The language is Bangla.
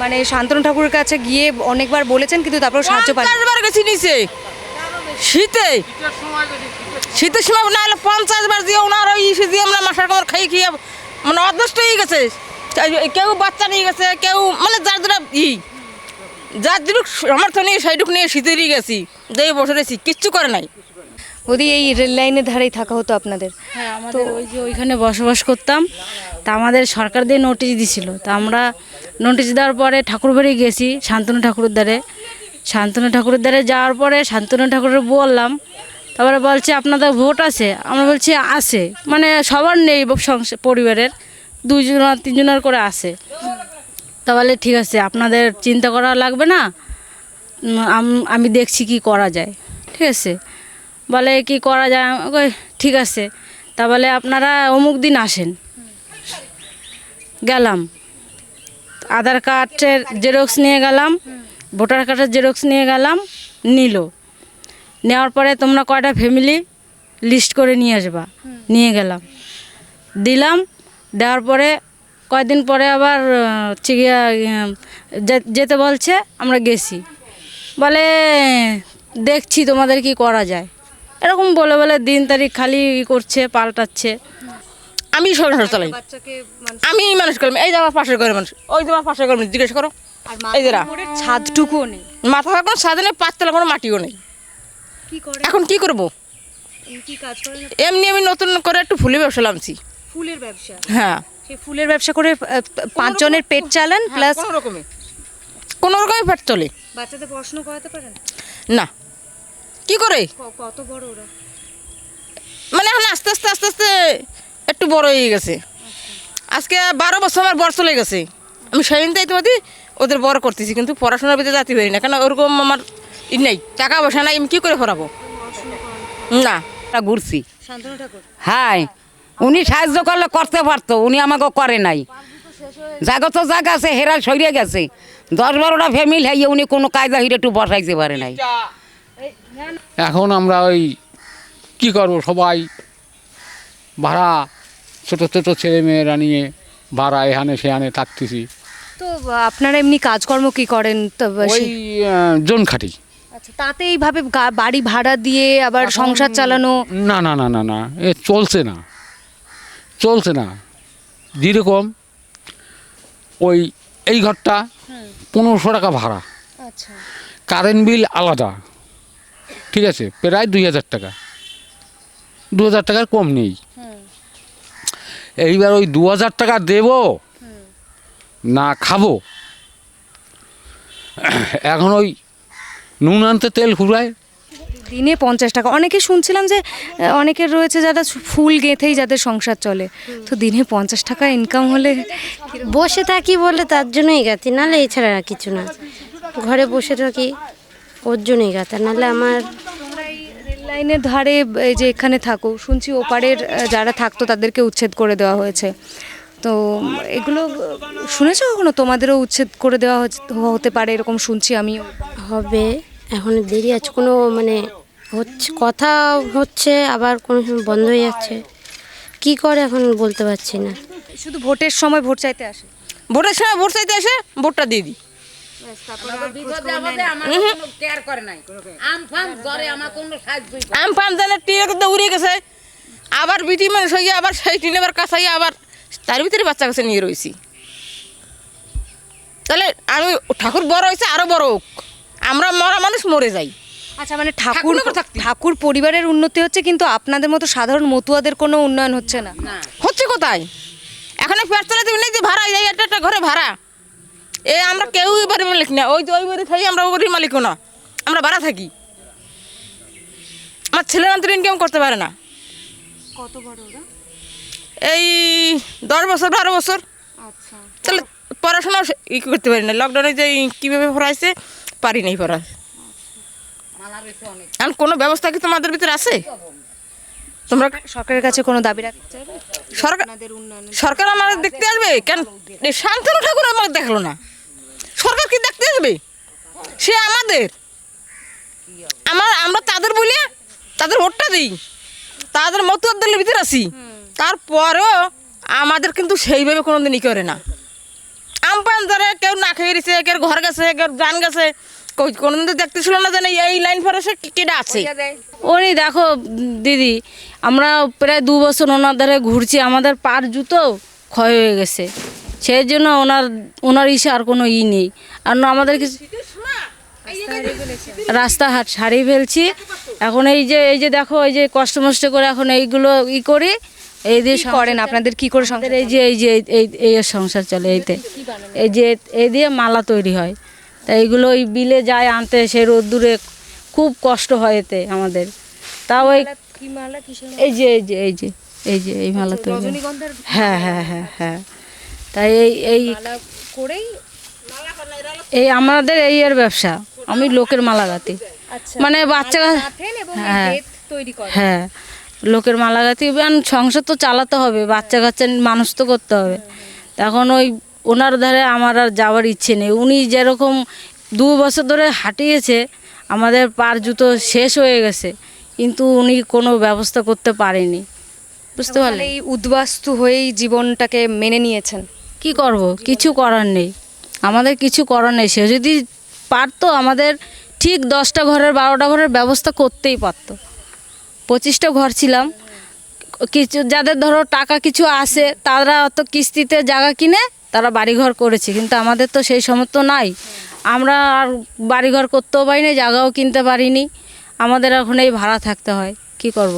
মানে শান্তনু ঠাকুরের কাছে গিয়ে অনেকবার বলেছেন, কিন্তু তারপর সাহায্য পান গেছি নিচে। শীতে। শীতের সময় না হলে পঞ্চাশ বার দিয়ে ওনার ওই ইসে দিয়ে আমরা মাসার কামড় খাই খেয়ে মানে অদৃষ্ট হয়ে গেছে। কেউ বাচ্চা নিয়ে গেছে, কেউ মানে যার যারা ই। যার যেটুক সামর্থ্য নিয়ে, সেইটুক নিয়ে শীতেরই গেছি। দেই বসে রয়েছি, কিচ্ছু করে নাই। যদি এই রেল লাইনের ধারেই থাকা হতো আপনাদের। হ্যাঁ আমাদের ওই যে ওইখানে বসবাস করতাম। তা আমাদের সরকার দিয়ে নোটিশ দিছিল। তা আমরা নোটিশ দেওয়ার পরে ঠাকুর বাড়ি গেছি শান্তনু ঠাকুরের দ্বারে শান্তনু ঠাকুরের দ্বারে যাওয়ার পরে শান্তনু ঠাকুরের বললাম তারপরে বলছে আপনাদের ভোট আছে? আমরা বলছি আছে। মানে সবার নেই সংসার পরিবারের। দুইজন তিনজনের করে আছে। তা বলে ঠিক আছে আপনাদের চিন্তা করা লাগবে না। আমি দেখছি কি করা যায়। ঠিক আছে? বলে কি করা যায়? কই, ঠিক আছে। তা বলে আপনারা অমুক দিন আসেন। গেলাম। আধার কার্ডের জেরক্স নিয়ে গেলাম ভোটার কার্ডের জেরক্স নিয়ে গেলাম নিল। নেওয়ার পরে তোমরা কয়টা ফ্যামিলি লিস্ট করে নিয়ে আসবা নিয়ে গেলাম। দিলাম দেওয়ার পরে কয়দিন পরে আবার আহ, হচ্ছে গিয়া, উম, যে- যেতে বলছে আমরা গেছি। বলে দেখছি তোমাদের কি করা যায়। এরকম বলে বলে দিন তারিখ খালি করছে পাল্টাচ্ছে। আমি সংসার চালাই। আমি মানুষ করলাম এই যে আমার পাশের ঘরের মানুষ ওই যে আমার পাশের ঘরের মানুষ জিজ্ঞেস করো। এই যে ছাদটুকুও নেই। মাথা কোনো সাজানে পাঁচতলা কোনো মাটিও নেই। এখন কি করব? কি কাজ করেন? এমনি আমি নতুন করে একটু ফুলে ব্যবসা লামছি ফুলের ব্যবসা? হ্যাঁ। সেই ফুলের ব্যবসা করে পাঁচজনের পেট চালান প্লাস কোনো রকমে। কোনো রকমই পেট চলে। বাচ্চাদের পড়াশোনা করাতে পারেন? না। কি করে? কত বড় ওরা। মানে এখন আস্তে আস্তে আস্তে আস্তে একটু বড় হয়ে গেছে। আজকে বারো বছর আমার বড় চলে গেছে। আমি সেদিন তাই তোমাদের ওদের বড় করতেছি কিন্তু পড়াশোনার ভিতরে যাতে পারি না। কেন ওরকম আমার ই নেই টাকা পয়সা নাই আমি কী করে পড়াবো? না তা ঘুরছি। হাই উনি সাহায্য করলে করতে পারতো উনি আমাকে করে নাই। জাগত জায়গা আছে হেরা সরিয়ে গেছে। দশ বারোটা ফ্যামিলি হাইয়ে উনি কোনো কায়দা হিরে একটু বসাইতে পারে নাই। এখন আমরা ওই কী করব সবাই ভাড়া ছোটো ছোটো ছেলে মেয়েরা নিয়ে ভাড়া এখানে সেখানে থাকতেছি। তো আপনারা এমনি কাজকর্ম কি করেন? ওই জন খাটি আচ্ছা তাতে এইভাবে বাড়ি ভাড়া দিয়ে আবার সংসার চালানো না না না না না এ চলছে না। চলছে না। যেরকম ওই এই ঘরটা পনেরোশো টাকা ভাড়া। আচ্ছা। কারেন্ট বিল আলাদা। ঠিক আছে প্রায় দুই হাজার টাকা। দু হাজার টাকার কম নেই। এইবার ওই দু হাজার টাকা দেব না খাব। এখন ওই নুন আনতে তেল ফুরায়। দিনে পঞ্চাশ টাকা। অনেকে শুনছিলাম যে অনেকের রয়েছে যারা ফুল গেঁথেই যাদের সংসার চলে। তো দিনে পঞ্চাশ টাকা ইনকাম হলে বসে থাকি বলে তার জন্যই গাতি নাহলে এছাড়া আর কিছু না। ঘরে বসে থাকি ওর জন্যই গাতা নাহলে আমার লাইনের ধারে এই যে এখানে থাকো শুনছি ওপারের যারা থাকতো তাদেরকে উচ্ছেদ করে দেওয়া হয়েছে। তো এগুলো শুনেছো কখনো? তোমাদেরও উচ্ছেদ করে দেওয়া হচ্ছে- হতে পারে এরকম শুনছি আমিও। হবে এখন দেরি আছে কোনো মানে হচ্ছে কথা হচ্ছে আবার কোনো সময় বন্ধ হয়ে যাচ্ছে। কি করে এখন বলতে পারছি না। শুধু ভোটের সময় ভোট চাইতে আসে। ভোটের সময় ভোট চাইতে আসে ভোটটা দিয়ে দিই। আম ফাম জানে টিনে করতে উড়ে গেছে। আবার বিটি মানুষ হয়ে আবার সেই টিনে আবার কাছাই আবার তার ভিতরে বাচ্চা কাছে নিয়ে রয়েছি তাহলে আমি ঠাকুর বড় হয়েছে আরও বড় হোক। আমরা মরা মানুষ মরে যাই। আচ্ছা মানে ঠাকুর ঠাকুর পরিবারের উন্নতি হচ্ছে কিন্তু আপনাদের মতো সাধারণ মতুয়াদের কোনো উন্নয়ন হচ্ছে না। হচ্ছে কোথায়? এখন পেট চালা দেবেন যে ভাড়া এই একটা একটা ঘরে ভাড়া। এ আমরা কেউ বাড়ির মালিক না। ওই যে ওই বাড়ি থাকি আমরা ওই বাড়ির মালিকও না। আমরা ভাড়া থাকি। আমার ছেলে মাত্র ইনকাম করতে পারে না। কত বড় ওরা? এই দশ বছর বারো বছর। আচ্ছা তাহলে পড়াশোনা ই করতে পারি না। লকডাউনে যে কীভাবে পড়াইছে পারি নাই পড়া আর কোনো ব্যবস্থা কি তোমাদের ভিতরে আছে? তোমরা সরকারের কাছে কোনো দাবি রাখতে সরকার সরকার আমাদের দেখতে আসবে? কেন? শান্তনু ঠাকুর আমাকে দেখল না। সরকার কি দেখতে আসবে? সে আমাদের। আমার আমরা তাদের বলি তাদের ভোটটা দিই। তাদের মতো দলের ভিতরে আছি তারপরেও আমাদের কিন্তু সেইভাবে কোনো দিনই করে না। আমপান ধরে কেউ না খেয়ে দিছে কেউ ঘর গেছে কেউ জান গেছে। কই কোনোদিন তো দেখতেছিল না যে এই লাইন ফরেছে কেটা আছে? উনি দেখো দিদি আমরা প্রায় দু বছর ওনার ধারে ঘুরছি আমাদের পার জুতো ক্ষয় হয়ে গেছে। সেই জন্য ওনার ওনার ইসে আর কোনো ই নেই। আর না আমাদের কিছু রাস্তাঘাট সারিয়ে ফেলছি। এখন এই যে এই যে দেখো এই যে কষ্ট মষ্ট করে এখন এইগুলো ই করি এই দিয়ে করেন আপনাদের? কি করে সংসার এই যে এই যে এই- এই এই সংসার চলে এইতে এই যে এই দিয়ে মালা তৈরি হয়। তা এইগুলো ওই বিলে যায় আনতে সেই রোদ্দুরে খুব কষ্ট হয় এতে আমাদের। তাও ওই কি মালা কিসের এই যে এই যে এই যে এই যে এই মালা তৈরি হয়। হ্যাঁ হ্যাঁ হ্যাঁ হ্যাঁ। তাই এই এই করেই এই আমাদের এই এর ব্যবসা। আমি লোকের মালা গাঁথি। মানে বাচ্চা হ্যাঁ। হ্যাঁ। লোকের মালা গাঁথি সংসার তো চালাতে হবে বাচ্চা কাচ্চা মানুষ তো করতে হবে। এখন ওই ওনার ধারে আমার আর যাওয়ার ইচ্ছে নেই। উনি যেরকম দু বছর ধরে হাঁটিয়েছে আমাদের পার জুতো শেষ হয়ে গেছে কিন্তু উনি কোনো ব্যবস্থা করতে পারেনি। বুঝতে পারলে? এই উদ্বাস্তু হয়েই জীবনটাকে মেনে নিয়েছেন। কি করব? কিছু করার নেই। আমাদের কিছু করার নেই। সে যদি পারতো আমাদের ঠিক দশটা ঘরের বারোটা ঘরের ব্যবস্থা করতেই পারতো। পঁচিশটা ঘর ছিলাম। কিছু যাদের ধরো টাকা কিছু আসে তারা অত কিস্তিতে জায়গা কিনে তারা বাড়িঘর করেছে, কিন্তু আমাদের তো সেই সমর্থ নাই। আমরা আর বাড়িঘর করতেও পারিনি, জায়গাও কিনতে পারিনি। আমাদের এখন এই ভাড়া থাকতে হয়। কি করব?